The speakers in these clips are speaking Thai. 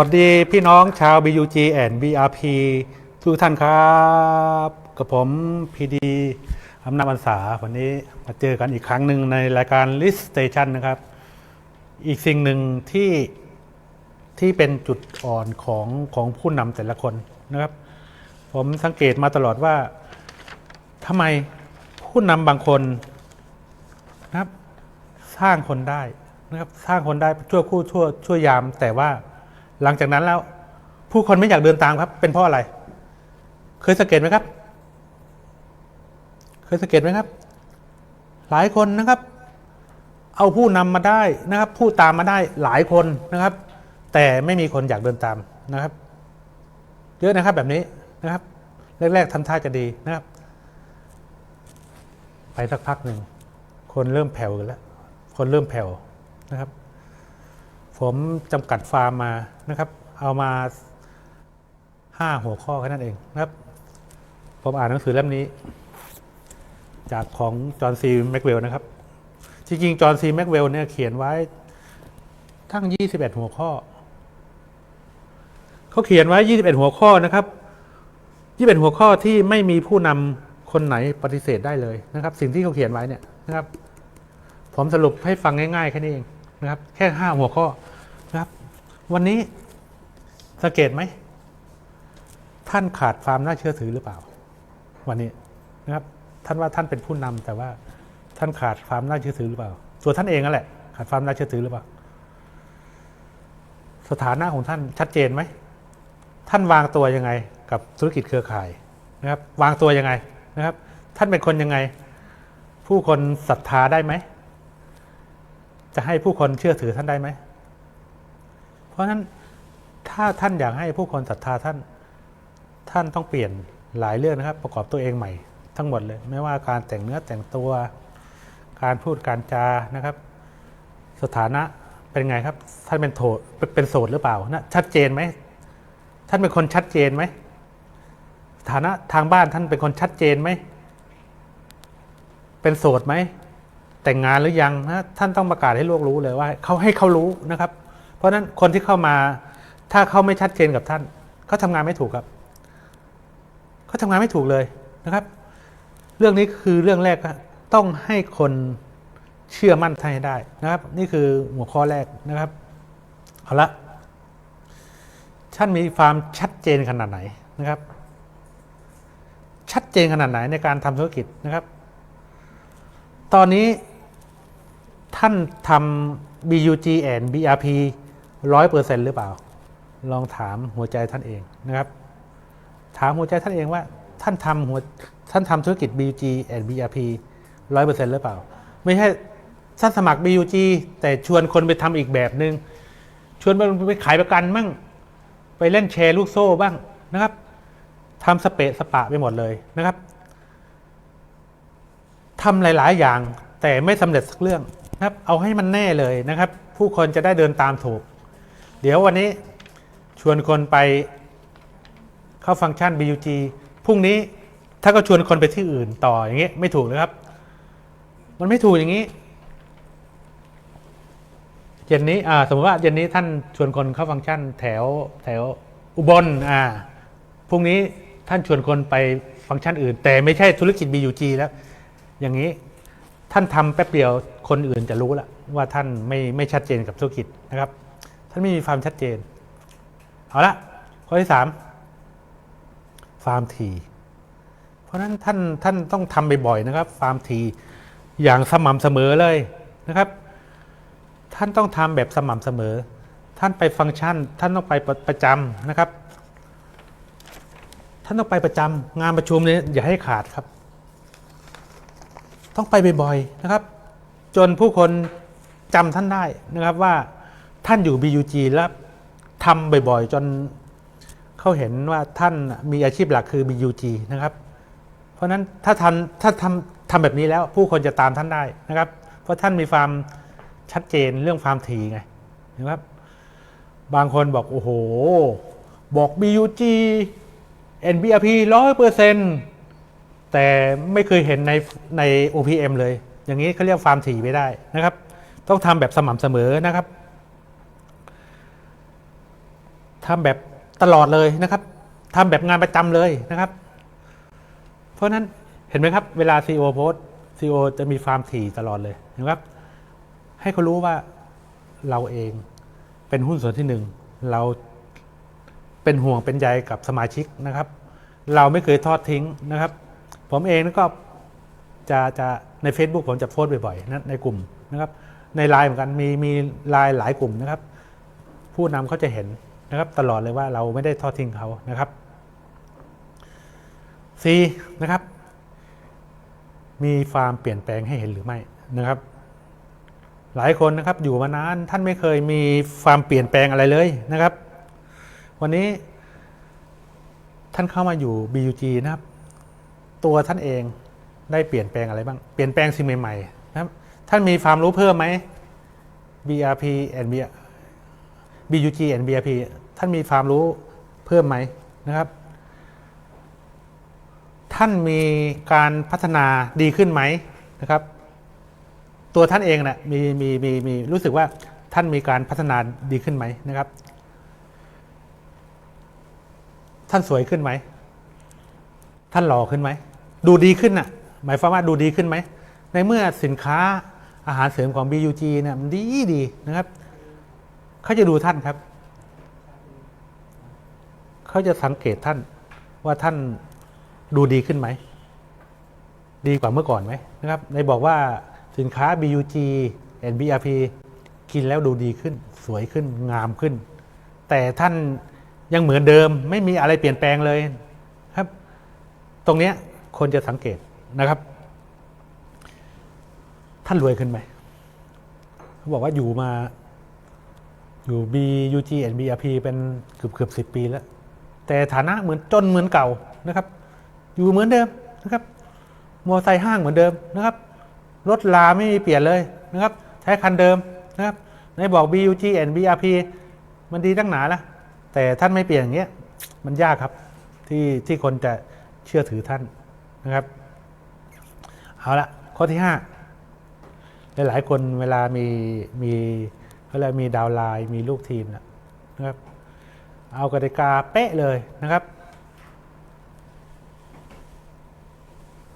วัสดีพี่น้องชาว BUG and BRP ทุกท่านครับ กับผมพีดีอำนาจบรรษาวันนี้มาเจอกันอีกครั้งหนึ่งในรายการ List Station นะครับ อีกสิ่งหนึ่งที่ที่เป็นจุดอ่อนของของผู้นำแต่ละคนนะครับ ผมสังเกตมาตลอดว่าทำไมผู้นำบางคนนะครับ สร้างคนได้นะครับ สร้างคนได้ชั่วคู่ชั่วชั่วยามแต่ว่า หลังจากนั้นแล้ว ผู้คนไม่อยากเดินตามครับ เป็นเพราะอะไร เคยสังเกตไหมครับ เคยสังเกตไหมครับ หลายคนนะครับ เอาผู้นำมาได้นะครับ ผู้ตามมาได้หลายคนนะครับ แต่ไม่มีคนอยากเดินตามนะครับ เยอะนะครับแบบนี้นะครับ แรกๆทำท่าจะดีนะครับ ไปสักพักหนึ่งคนเริ่มแผ่วกันแล้ว คนเริ่มแผ่วนะครับ ผมจำกัดฟาร์มมานะครับ เอามาห้าหัวข้อแค่นั้นเองนะครับ ผมอ่านหนังสือเล่มนี้ จากของจอห์นซีแม็กเวลนะครับ จริงๆจอห์นซีแม็กเวลเนี่ยเขียนไว้ทั้ง 21 หัวข้อ เขาเขียนไว้ 21 หัวข้อนะครับ21หัวข้อที่ไม่มีผู้นำคนไหนปฏิเสธได้เลยนะครับ สิ่งที่เขาเขียนไว้เนี่ยนะครับ ผมสรุปให้ฟังง่ายๆแค่นี้เอง นะครับ แค่ห้าหัวข้อนะครับ วันนี้สังเกตไหม ท่านขาดความน่าเชื่อถือหรือเปล่า วันนี้นะครับ ท่านว่าท่านเป็นผู้นำแต่ว่าท่านขาดความน่าเชื่อถือหรือเปล่า ตัวท่านเองนั่นแหละ ขาดความน่าเชื่อถือหรือเปล่า สถานะของท่านชัดเจนไหม ท่านวางตัวยังไง กับธุรกิจเครือข่ายนะครับ วางตัวยังไงนะครับ ท่านเป็นคนยังไง ผู้คนศรัทธาได้ไหม จะให้ผู้คนเชื่อถือท่านได้ไหม เพราะฉะนั้นถ้าท่านอยากให้ผู้คนศรัทธาท่านท่านต้องเปลี่ยนหลายเรื่องนะครับ ประกอบตัวเองใหม่ทั้งหมดเลย ไม่ว่าการแต่งเนื้อแต่งตัว การพูดการจานะครับ สถานะเป็นไงครับ ท่านเป็นโถเป็นโสดหรือเปล่านะชัดเจนไหมท่านเป็นคนชัดเจนไหมฐานะทางบ้านท่านเป็นคนชัดเจนไหม เป็นโสดไหม แต่งงานหรือยังนะท่านต้องประกาศให้โลกรู้เลยว่าเขาให้เขารู้นะครับ เพราะฉะนั้นคนที่เข้ามาถ้าเขาไม่ชัดเจนกับท่านเขาทำงานไม่ถูกครับเขาทำงานไม่ถูกเลยนะครับ เรื่องนี้คือเรื่องแรกต้องให้คนเชื่อมั่นท่านให้ได้นะครับ นี่คือหัวข้อแรกนะครับเอาละท่านมีความชัดเจนขนาดไหนนะครับ ชัดเจนขนาดไหนในการทำธุรกิจนะครับ ตอนนี้ ท่านทำ BUG and BRP ร้อยเปอร์เซ็นหรือเปล่า ลองถามหัวใจท่านเองนะครับ ถามหัวใจท่านเองว่าท่านทำหัวท่านทำธุรกิจ BUG and BRP ร้อยเปอร์เซ็นหรือเปล่า ไม่ใช่ท่านสมัคร BUG แต่ชวนคนไปทำอีกแบบหนึง่งชวนไปขายประกันมั่ง ไปเล่นแชร์ลูกโซ่บ้างนะครับทำสเปะสปะไปหมดเลยนะครับทำหลาย ๆ อย่างแต่ไม่สำเร็จสักเรื่อง ครับ เอาให้มันแน่เลยนะครับ ผู้คนจะได้เดินตามถูก เดี๋ยววันนี้ชวนคนไปเข้าฟังก์ชัน BUG พรุ่งนี้ถ้าก็ชวนคนไปที่อื่นต่ออย่างเงี้ยไม่ถูกนะครับ มันไม่ถูกอย่างนี้เย็นนี้อ่าสมมติว่าเย็นนี้ท่านชวนคนเข้าฟังก์ชันแถวแถวอุบลอ่าพรุ่งนี้ท่านชวนคนไปฟังก์ชันอื่น แต่ไม่ใช่ธุรกิจ BUG แล้ว อย่างนี้ ท่านทำแป๊บเดียวคนอื่นจะรู้ล้วว่าท่านไม่ไม่ชัดเจนกับธุรกิจนะครับ ท่านไม่มีความชัดเจน เอาละข้อที่สามฟาร์มที เพราะฉะนั้นท่านท่านต้องทำบ่อยๆนะครับ ฟาร์มทีอย่างสม่ำเสมอเลยนะครับ ท่านต้องทำแบบสม่ำเสมอ ท่านไปฟังก์ชัน ท่านต้องไปประประจำนะครับ ท่านต้องไปประจำงานประชุมเนี่ยอย่าให้ขาดครับ ต้องไปบ่อยๆนะครับ จนผู้คนจำท่านได้นะครับว่าท่านอยู่ BUG แล้วทำบ่อยๆ จนเขาเห็นว่าท่านมีอาชีพหลักคือ BUG นะครับ เพราะฉะนั้นถ้าทำถ้าทำทำแบบนี้แล้วผู้คนจะตามท่านได้นะครับ เพราะท่านมีความชัดเจนเรื่องความถี่ไงนะครับ บางคนบอกโอ้โห บอก BUG NBRP ร้อยเปอร์เซ็นต์ แต่ไม่เคยเห็นในใน OPM เลย อย่างนี้เขาเรียกฟาร์มถี่ไม่ได้นะครับ ต้องทำแบบสม่ำเสมอนะครับทำแบบตลอดเลยนะครับทำแบบงานประจำเลยนะครับ เพราะนั้นเห็นไหมครับ เวลา CEO โพสซี CEO จะมีฟาร์มถี่ตลอดเลยนะครับ ให้เขารู้ว่าเราเองเป็นหุ้นส่วนที่หนึ่งเราเป็นห่วงเป็นใยกับสมาชิกนะครับ เราไม่เคยทอดทิ้งนะครับ ผมเองก็จะจะใน Facebook ผมจะโพสต์บ่อยๆนะในกลุ่มนะครับ ในไลน์เหมือนกันมีมีไลน์หลายกลุ่มนะครับ ผู้นำเขาจะเห็นนะครับ ตลอดเลยว่าเราไม่ได้ทอดทิ้งเขานะครับ C นะครับ มีฟามเปลี่ยนแปลงให้เห็นหรือไม่นะครับ หลายคนนะครับอยู่มานานท่านไม่เคยมีฟามเปลี่ยนแปลงอะไรเลยนะครับ วันนี้ท่านเข้ามาอยู่ BUG นะครับ ตัวท่านเองได้เปลี่ยนแปลงอะไรบ้าง เปลี่ยนแปลงสิ่งใหม่ๆนะครับท่านมีความรู้เพิ่มไหม BRP and B BUG and BRP ท่านมีความรู้เพิ่มไหมนะครับ ท่านมีการพัฒนาดีขึ้นไหมนะครับ ตัวท่านเองนะ่ะมีมีมีมีรู้สึกว่าท่านมีการพัฒนาดีขึ้นไหมนะครับ ท่านสวยขึ้นไหม ท่านหล่อขึ้นไหม ดูดีขึ้นน่ะหมายความว่าดูดีขึ้นไหม ในเมื่อสินค้าอาหารเสริมของ BUG เนี่ยมันดีดีนะครับ เขาจะดูท่านครับ เขาจะสังเกตท่านว่าท่านดูดีขึ้นไหม ดีกว่าเมื่อก่อนไหมนะครับ ในบอกว่าสินค้า BUG and BRP กินแล้วดูดีขึ้น สวยขึ้นงามขึ้น แต่ท่านยังเหมือนเดิมไม่มีอะไรเปลี่ยนแปลงเลยครับ ตรงเนี้ย คนจะสังเกตนะครับ ท่านรวยขึ้นไหมเขาบอกว่าอยู่มาอยู่ BUG and BRP เป็นเกือบเกือบสิบปีแล้ว แต่ฐานะเหมือนจนเหมือนเก่านะครับ อยู่เหมือนเดิมนะครับมอไซค์ห้างเหมือนเดิมนะครับ รถลาไม่มีเปลี่ยนเลยนะครับ ใช้คันเดิมนะครับในบอก BUG and BRP มันดีตั้งหนาละแต่ท่านไม่เปลี่ยนอย่างเงี้ยมันยากครับที่ที่คนจะเชื่อถือท่าน นะครับเอาละข้อที่ห้าหลายๆคนเวลามีมีเวลามีดาวไลน์มีลูกทีมนะนะครับ เอากติกาเป๊ะเลยนะครับ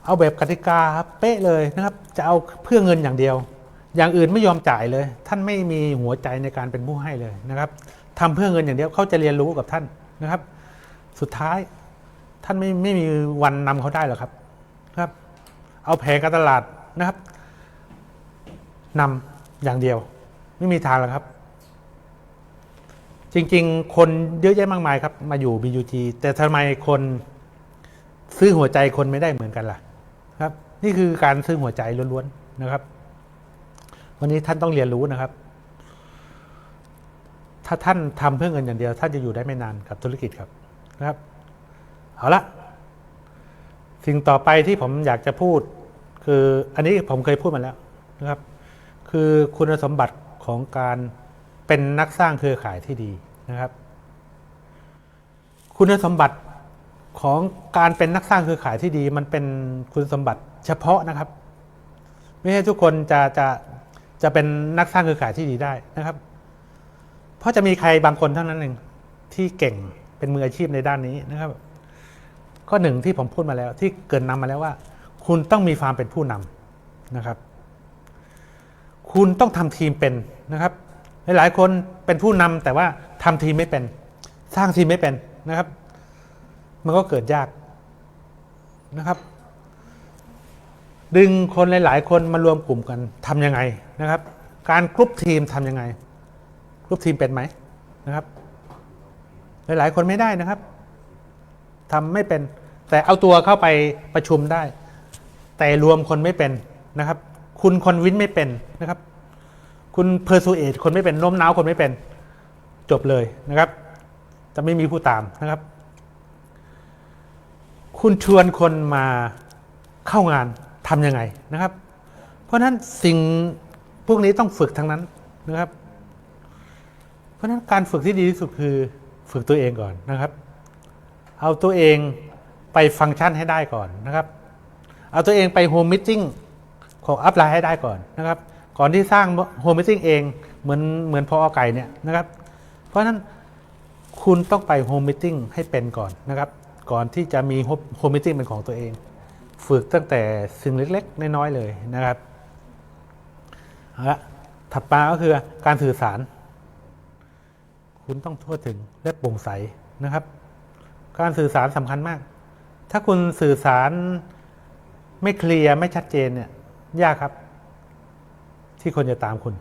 เอาแบบกติกาเป๊ะเลยนะครับ จะเอาเพื่อเงินอย่างเดียว อย่างอื่นไม่ยอมจ่ายเลย ท่านไม่มีหัวใจในการเป็นผู้ให้เลยนะครับทำเพื่อเงินอย่างเดียวเขาจะเรียนรู้กับท่านนะครับ สุดท้าย ท่านไม่ไม่มีวันนำเขาได้หรอกครับครับ เอาแผงการตลาดนะครับนำอย่างเดียว ไม่มีทางหรอกครับ จริง ๆ คนเยอะแยะมากมายครับ มาอยู่ BUG แต่ทำไมคนซื้อหัวใจคนไม่ได้เหมือนกันล่ะ ครับ นี่คือการซื้อหัวใจล้วนๆนะครับ วันนี้ท่านต้องเรียนรู้นะครับ ถ้าท่านทำเพื่อเงินอย่างเดียว ท่านจะอยู่ได้ไม่นานกับธุรกิจครับนะครับ เอาละสิ่งต่อไปที่ผมอยากจะพูด คืออันนี้ผมเคยพูดมาแล้วนะครับ คือคุณสมบัติของการเป็นนักสร้างเครือข่ายที่ดีนะครับ คุณสมบัติของการเป็นนักสร้างเครือข่ายที่ดี มันเป็นคุณสมบัติเฉพาะนะครับ ไม่ใช่ทุกคนจะจะจะเป็นนักสร้างเครือข่ายที่ดีได้นะครับ เพราะจะมีใครบางคนเท่านั้นเองที่เก่งเป็นมืออาชีพในด้านนี้นะครับ ข้อหนึ่งที่ผมพูดมาแล้วที่เกินนำมาแล้วว่า คุณต้องมีความเป็นผู้นำนะครับ คุณต้องทำทีมเป็นนะครับ หลายๆคนเป็นผู้นำแต่ว่าทำทีมไม่เป็น สร้างทีมไม่เป็นนะครับ มันก็เกิดยากนะครับ ดึงคนหลาย ๆ คนมารวมกลุ่มกันทำยังไงนะครับ การกรุ๊ปทีมทำยังไงกรุ๊ปทีมเป็นไหมนะครับ หลาย ๆ คนไม่ได้นะครับ ทำไม่เป็น แต่เอาตัวเข้าไปประชุมได้ แต่รวมคนไม่เป็นนะครับ คุณคอนวินไม่เป็นนะครับ คุณเพอร์ซูเอทคนไม่เป็นโน้มน้าวคนไม่เป็น จบเลยนะครับ จะไม่มีผู้ตามนะครับ คุณชวนคนมาเข้างานทำยังไงนะครับ เพราะนั้นสิ่งพวกนี้ต้องฝึกทั้งนั้นนะครับ เพราะนั้นการฝึกที่ดีที่สุดคือฝึกตัวเองก่อนนะครับ เอาตัวเองไปฟังก์ชันให้ได้ก่อนนะครับ เอาตัวเองไปโฮมมิทติ้งของอัพไลน์ให้ได้ก่อนนะครับ ก่อนที่สร้างโฮมมิทติ้งเองเหมือนเหมือนพอไก่เนี่ยนะครับ เพราะฉะนั้นคุณต้องไปโฮมมิ e ให้เป็นก่อนนะครับ ก่อนที่จะมีโฮมมิ e เป็นของตัวเอง ฝึกตั้งแต่สิ่งเล็กๆ น้อยๆเลยนะครับเอาละถัดมาก็คือการสื่อสาร คุณต้องทั่วถึงและโปร่งใสนะครับ การสื่อสารสำคัญมาก ถ้าคุณสื่อสารไม่เคลียร์ไม่ชัดเจนเนี่ย ยากครับ ที่คนจะตามคุณ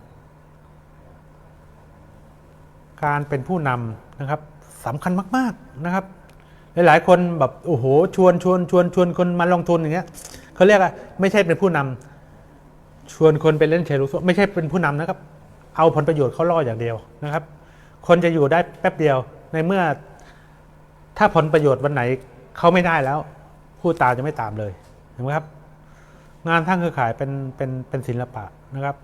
การเป็นผู้นำนะครับสำคัญมาก ๆนะครับ หลายๆ คนแบบโอ้โหชวนชวนชวนชวนคนมาลงทุนอย่างเงี้ยเขาเรียกว่าไม่ใช่เป็นผู้นำชวนคนไปเล่นแชร์ลูกโซ่ไม่ใช่เป็นผู้นำนะครับ เอาผลประโยชน์เขาล่ออย่างเดียวนะครับ คนจะอยู่ได้แป๊บเดียวในเมื่อ ถ้าผลประโยชน์วันไหนเขาไม่ได้แล้ว ผู้ตามจะไม่ตามเลยเห็นไหมครับ งานทางเครือข่ายเป็นเป็นเป็นศิลปะนะครับ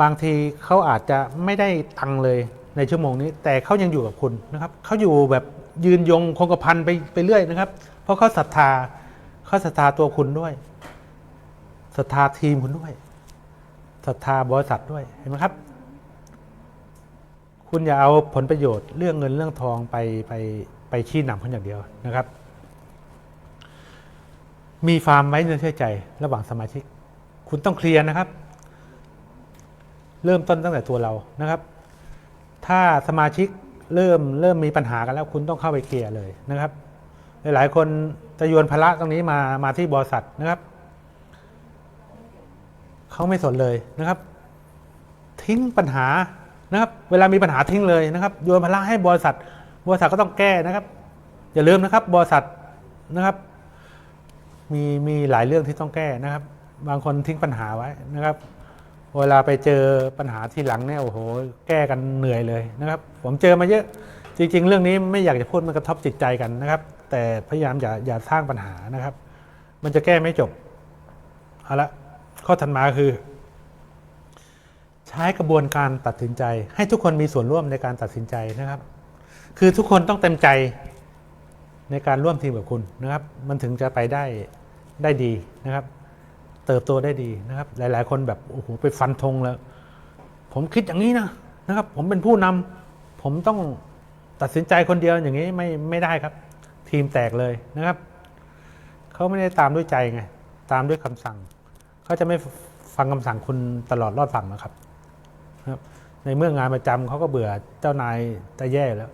บางทีเขาอาจจะไม่ได้ตังค์เลยในชั่วโมงนี้ แต่เขายังอยู่กับคุณนะครับเขาอยู่แบบยืนยงคงกระพันไปไปเรื่อยนะครับ เพราะเขาศรัทธาเขาศรัทธาตัวคุณด้วยศรัทธาทีมคุณด้วยศรัทธาบริษัทด้วยเห็นไหมครับ คุณอย่าเอาผลประโยชน์เรื่องเงินเรื่องทองไปไปไปชี้นำเขาอย่างเดียวนะครับ มีฟาร์มไว้เนื้อเชื่อใจ ระหว่างสมาชิก คุณต้องเคลียร์นะครับ เริ่มต้นตั้งแต่ตัวเรานะครับ ถ้าสมาชิกเริ่มเริ่มมีปัญหากันแล้ว คุณต้องเข้าไปเคลียร์เลยนะครับ หลาย ๆ คนจะโยนภาระตรงนี้มามาที่บริษัทนะครับเขาไม่สนเลยนะครับ ทิ้งปัญหา นะครับ เวลามีปัญหาทิ้งเลยนะครับโยนภาระให้บริษัท บริษัทก็ต้องแก้นะครับ อย่าลืมนะครับบริษัทนะครับ มีมีหลายเรื่องที่ต้องแก้นะครับ บางคนทิ้งปัญหาไว้นะครับ เวลาไปเจอปัญหาที่หลังเนี่ยโอ้โห แก้กันเหนื่อยเลยนะครับ ผมเจอมาเยอะจริง ๆ เรื่องนี้ไม่อยากจะพูดมันกระทบจิตใจกันนะครับ แต่พยายามอย่าอย่าสร้างปัญหานะครับ มันจะแก้ไม่จบเอาละข้อถัดมาคือ ใช้กระบวนการตัดสินใจ ให้ทุกคนมีส่วนร่วมในการตัดสินใจนะครับ คือทุกคนต้องเต็มใจในการร่วมทีมกับคุณนะครับ มันถึงจะไปได้ได้ดีนะครับ เติบโตได้ดีนะครับ หลาย ๆ คนแบบโอ้โหไปฟันธงแล้ว ผมคิดอย่างนี้นะนะครับ ผมเป็นผู้นำผมต้องตัดสินใจคนเดียวอย่างนี้ไม่ไม่ได้ครับ ทีมแตกเลยนะครับเขาไม่ได้ตามด้วยใจไง ตามด้วยคำสั่งเขาจะไม่ฟังคำสั่งคุณตลอดรอดฝั่งนะครับ ครับในเมื่องานประจำเขาก็เบื่อเจ้านายจะแย่แล้ว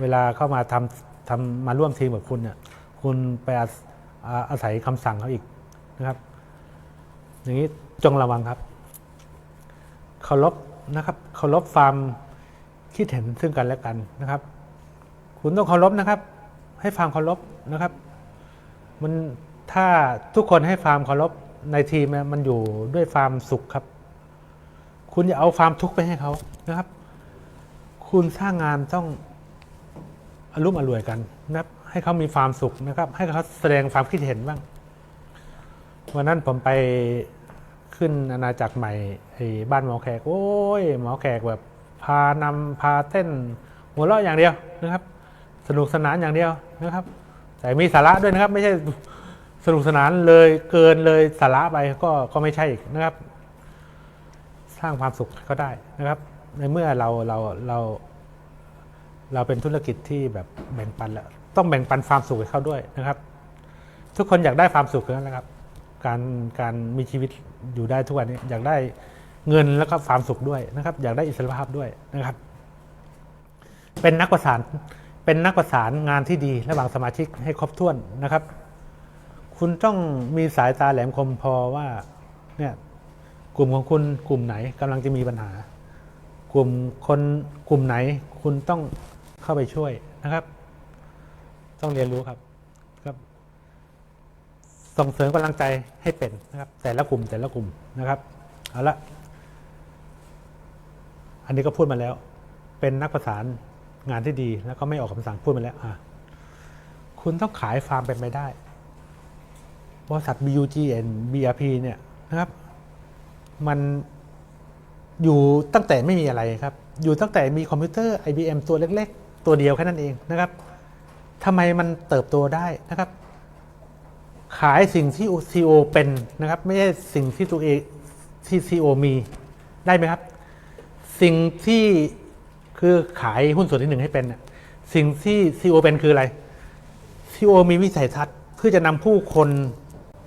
เวลาเข้ามาทำทำมาร่วมทีมกับคุณเนี่ยคุณไปอาศอ่าอาศัยคำสั่งเขาอีกนะครับ อย่างนี้จงระวังครับเคารพนะครับเคารพความคิดเห็นซึ่งกันและกันนะครับ คุณต้องเคารพนะครับ ให้ความเคารพนะครับ มันถ้าทุกคนให้ความเคารพในทีมเนี่ยมันอยู่ด้วยความสุขครับ คุณอย่าเอาความทุกข์ไปให้เขานะครับ คุณสร้างงานต้องอารมณ์อร่วยกันนะครับ ให้เขามีความสุขนะครับ ให้เขาแสดงความคิดเห็นบ้างวันนั้นผมไปขึ้นอาณาจักรใหม่ไอ้บ้านหมอแขกโอ้ยหมอแขกแบบพานำพาเต้น หัวเราะอย่างเดียวนะครับ สนุกสนานอย่างเดียวนะครับ แต่มีสาระด้วยนะครับ ไม่ใช่สนุกสนานเลยเกินเลยสาระไปก็ก็ไม่ใช่อีกนะครับ สร้างความสุขก็ได้นะครับ ในเมื่อเราเราเราเราเป็นธุรกิจที่แบบแบ่งปันแล้วต้องแบ่งปันความสุขให้เขาด้วยนะครับ ทุกคนอยากได้ความสุขนั่นแหละครับ การการมีชีวิตอยู่ได้ทุกวันนี้อยากได้เงินแล้วก็ความสุขด้วยนะครับ อยากได้อิสรภาพด้วยนะครับ เป็นนักประสานเป็นนักประสานงานที่ดีระหว่างสมาชิกให้ครบถ้วนนะครับ คุณต้องมีสายตาแหลมคมพอว่าเนี่ย กลุ่มของคุณกลุ่มไหนกำลังจะมีปัญหา กลุ่มคนกลุ่มไหนคุณต้องเข้าไปช่วยนะครับ ต้องเรียนรู้ครับครับ ส่งเสริมกำลังใจให้เป็นนะครับ แต่ละกลุ่มแต่ละกลุ่มนะครับเอาละอันนี้ก็พูดมาแล้ว เป็นนักประสานงานที่ดี แล้วก็ไม่ออกคำสั่งพูดมาแล้วอะคุณต้องขายฟาร์มเป็นไปได้บริษัท BUGN BRP เนี่ยนะครับ มันอยู่ตั้งแต่ไม่มีอะไรครับ อยู่ตั้งแต่มีคอมพิวเตอร์ IBM ตัวเล็ก ๆ ตัวเดียวแค่นั้นเองนะครับทำไมมันเติบโตได้นะครับ ขายสิ่งที่ CEO เป็นนะครับ ไม่ใช่สิ่งที่ตัวเองที่ CEO มีได้ไหมครับ สิ่งที่คือขายหุ้นส่วนที่หนึ่งให้เป็นสิ่งที่ซีอเป็นคืออะไรซีอมีวิสัยทัศน์เพื่อจะนำผู้คน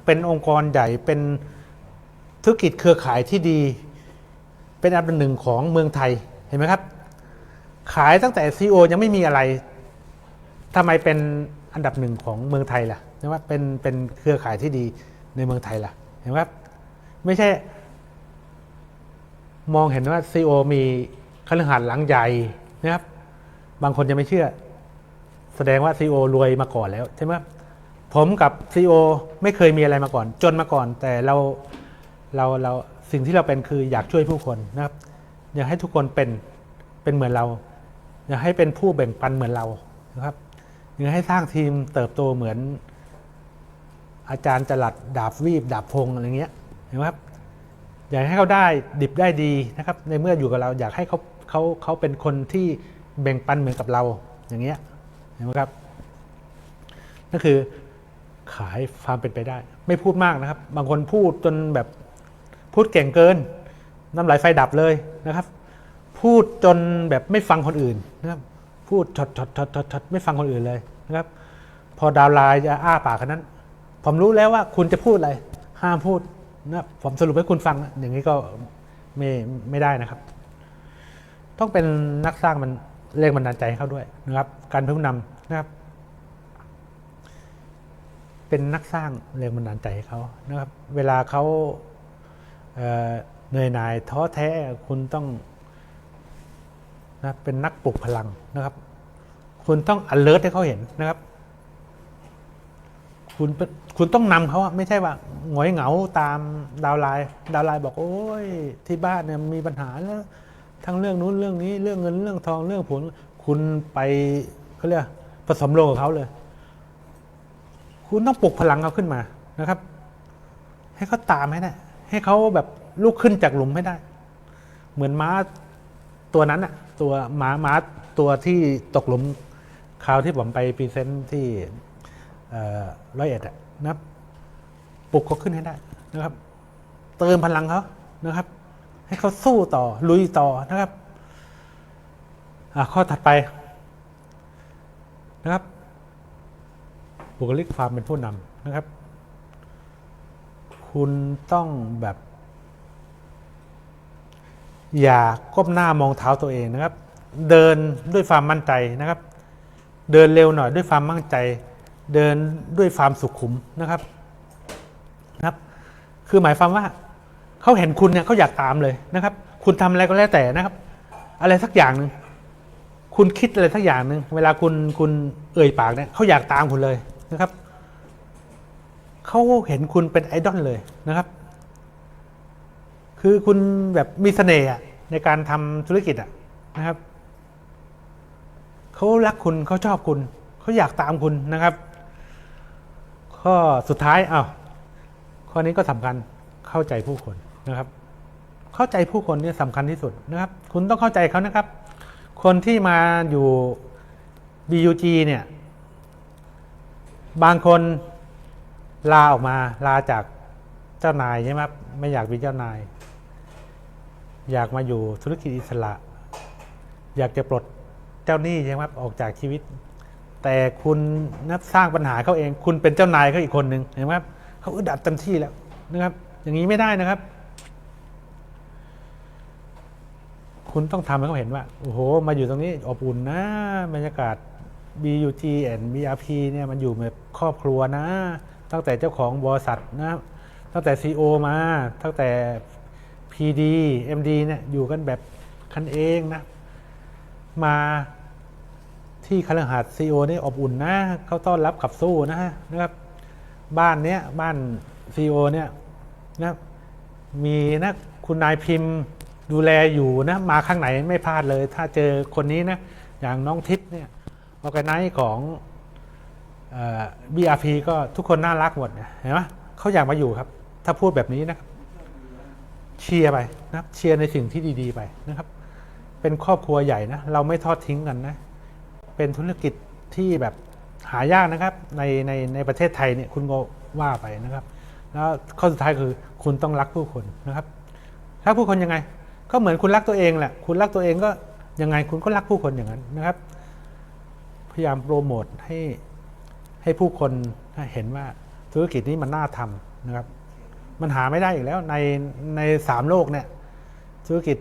เป็นองค์กรใหญ่เป็น ธุรกิจเครือข่ายที่ดี เป็นอันดับหนึ่งของเมืองไทยเห็นไหมครับ ขายตั้งแต่ซีอยังไม่มีอะไรทำไมเป็นอันดับหนึ่งของเมืองไทยล่ะเห็นไหมเป็นเป็นเครือข่ายที่ดีในเมืองไทยล่ะเห็นไหมครับไม่ใช่ มองเห็นว่าซีอมีคฤหาสน์หลังใหญ่นะครับ บางคนยังไม่เชื่อ แสดงว่าซีอรวยมาก่อนแล้วใช่ไหมผมกับซีอไม่เคยมีอะไรมาก่อน จนมาก่อนแต่เรา เราเราสิ่งที่เราเป็นคืออยากช่วยผู้คนนะครับ อยากให้ทุกคนเป็นเป็นเหมือนเรา อยากให้เป็นผู้แบ่งปันเหมือนเรานะครับอยากให้สร้างทีมเติบโตเหมือน อาจารย์จรัดดาบวีบดาบพงอะไรเงี้ยเห็นไหมครับอยากให้เขาได้ดิบได้ดีนะครับ ในเมื่ออยู่กับเราอยากให้เขาเขาเขาเป็นคนที่แบ่งปันเหมือนกับเราอย่างเงี้ยเห็นไหมครับนั่นคือขายความเป็นไปได้ ไม่พูดมากนะครับ บางคนพูดจนแบบ พูดเก่งเกิน น้ำลายไฟดับเลยนะครับ พูดจนแบบไม่ฟังคนอื่นนะครับพูดช็อตช็อตช็อตช็อตไม่ฟังคนอื่นเลยนะครับ พอดาวไลน์จะอ้าปากกันนั้น ผมรู้แล้วว่าคุณจะพูดอะไร ห้ามพูดนะผมสรุปให้คุณฟังนะอย่างนี้ก็ไม่ไม่ได้นะครับ ต้องเป็นนักสร้างมันเรียกมันดาลใจให้เขาด้วยนะครับ การเป็นผู้นำนะครับ เป็นนักสร้างแรงบันดาลใจให้เขานะครับ เวลาเขา เหนื่อยหน่ายท้อแท้คุณต้องนะเป็นนักปลุกพลังนะครับ คุณต้อง alert ให้เขาเห็นนะครับ คุณคุณต้องนำเขาไม่ใช่ว่าหงอยเหงาตามดาวไลน์ดาวไลน์บอกโอ้ยที่บ้านเนี่ยมีปัญหาแล้วทั้งเรื่องนู้นเรื่องนี้เรื่องเงินเรื่องทองเรื่องผล คุณไปเขาเรียกผสมโลงกับเขาเลย คุณต้องปลุกพลังเขาขึ้นมานะครับ ให้เขาตามให้ได้ ให้เขาแบบลุกขึ้นจากหลุมให้ได้ เหมือนม้าตัวนั้นอะตัวม้าม้าตัวที่ตกหลุมคราวที่ผมไปพรีเซนต์ที่ร้อยเอ็ดอะนะปลุกเขาขึ้นให้ได้นะครับ เติมพลังเขานะครับ ให้เขาสู้ต่อ ลุยต่อนะครับข้อถัดไปนะครับ บุคลิกความเป็นผู้นำนะครับ คุณต้องแบบ อย่าก้มหน้ามองเท้าตัวเองนะครับ เดินด้วยความมั่นใจนะครับ เดินเร็วหน่อยด้วยความมั่นใจ เดินด้วยความสุขุมนะครับนะครับ คือหมายความว่าเขาเห็นคุณเนี่ยเขาอยากตามเลยนะครับ คุณทำอะไรก็แล้วแต่นะครับ อะไรสักอย่างหนึ่งคุณคิดอะไรสักอย่างหนึ่งเวลาคุณคุณเอ่ยปากเนี่ยเขาอยากตามคุณเลยนะครับ เขาเห็นคุณเป็นไอดอลเลยนะครับ คือคุณแบบมีเสน่ห์ในการทำธุรกิจอะนะครับเขารักคุณเขาชอบคุณเขาอยากตามคุณนะครับ ข้อสุดท้ายอ้าวข้อนี้ก็สำคัญเข้าใจผู้คนนะครับ เข้าใจผู้คนเนี่ยสำคัญที่สุดนะครับ คุณต้องเข้าใจเขานะครับ คนที่มาอยู่ BUG เนี่ย บางคน ลาออกมาลาจากเจ้านายใช่ไหมไม่อยากเป็นเจ้านาย อยากมาอยู่ธุรกิจอิสระ อยากจะปลดเจ้าหนี้ใช่ไหมออกจากชีวิต แต่คุณนับสร้างปัญหาเขาเอง คุณเป็นเจ้านายเขาอีกคนหนึ่งเห็นไหมครับเขาอึดอัดเต็มที่แล้วนะครับ อย่างนี้ไม่ได้นะครับ คุณต้องทำให้เขาเห็นว่าโอ้โห มาอยู่ตรงนี้อบอุ่นนะบรรยากาศ BUG and BRP เนี่ยมันอยู่แบบครอบครัวนะ ตั้งแต่เจ้าของบริษัทนะตั้งแต่ CEO มา ตั้งแต่ PD MD เนี่ยอยู่กันแบบคันเองนะ มาที่คฤหาสน์ซีโอนี่อบอุ่นนะเขาต้อนรับขับสู้นะนะครับ บ้านเนี้ยบ้านซีโอเนี่ยนะมีนะคุณนายพิมพ์ดูแลอยู่นะ มาข้างไหนไม่พลาดเลย ถ้าเจอคนนี้นะ อย่างน้องทิพย์เนี่ยออกไนซ์ของ BRP ก็ทุกคนน่ารักหมดเนี่ยเห็นไหมเขาอยากมาอยู่ครับ ถ้าพูดแบบนี้นะครับ เชียร์ไปนะเชียร์ในสิ่งที่ดี ๆ ไปนะครับ เป็นครอบครัวใหญ่นะ เราไม่ทอดทิ้งกันนะ เป็นธุรกิจที่แบบหายากนะครับ ในในในประเทศไทยเนี่ยคุณก็ว่าไปนะครับ แล้วข้อสุดท้ายคือคุณต้องรักผู้คนนะครับรักผู้คนยังไง ก็เหมือนคุณรักตัวเองแหละคุณรักตัวเองก็ยังไงคุณก็รักผู้คนอย่างนั้นนะครับ พยายามโปรโมทให้ ให้ผู้คนเห็นว่าธุรกิจนี้มันน่าทำนะครับ มันหาไม่ได้อีกแล้วในในสามโลกเนี่ยธุรกิจ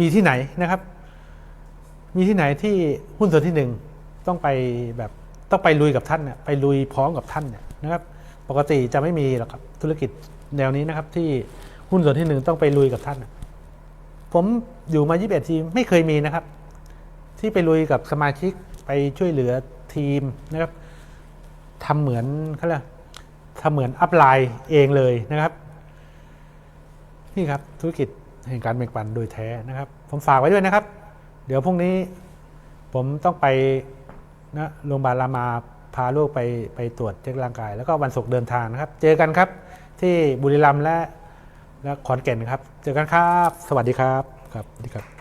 มีที่ไหนนะครับ มีที่ไหนที่หุ้นส่วนที่หนึ่งต้องไปแบบต้องไปลุยกับท่านเนี่ยไปลุยพร้อมกับท่านเนี่ยนะครับ ปกติจะไม่มีหรอกครับธุรกิจแนวนี้นะครับ ที่หุ้นส่วนที่หนึ่งต้องไปลุยกับท่าน ผมอยู่มา 21 ทีมไม่เคยมีนะครับ ที่ไปลุยกับสมาชิกไปช่วยเหลือทีมนะครับ ทำเหมือนเขาเรียกทำเหมือนอัพไลน์เองเลยนะครับ นี่ครับธุรกิจแห่งการแบ่งปันโดยแท้นะครับ ผมฝากไว้ด้วยนะครับ เดี๋ยวพรุ่งนี้ผมต้องไปนะโรงพยาบาลรามาพาลูกไปไปตรวจเช็คร่างกาย แล้วก็วันศุกร์เดินทางนะครับ เจอกันครับที่บุรีรัมย์และและขอนแก่นครับ เจอกันครับ สวัสดีครับ ครับสวัสดีครับ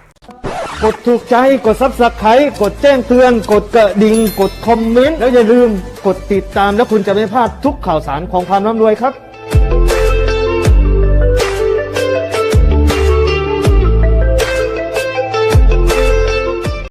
กดถูกใจกดซับสไครต์กดแจ้งเตือน กดกระดิ่ง กดคอมเมนต์ แล้วอย่าลืมกดติดตามแล้วคุณจะไม่พลาดทุกข่าวสารของความร่ำรวยครับ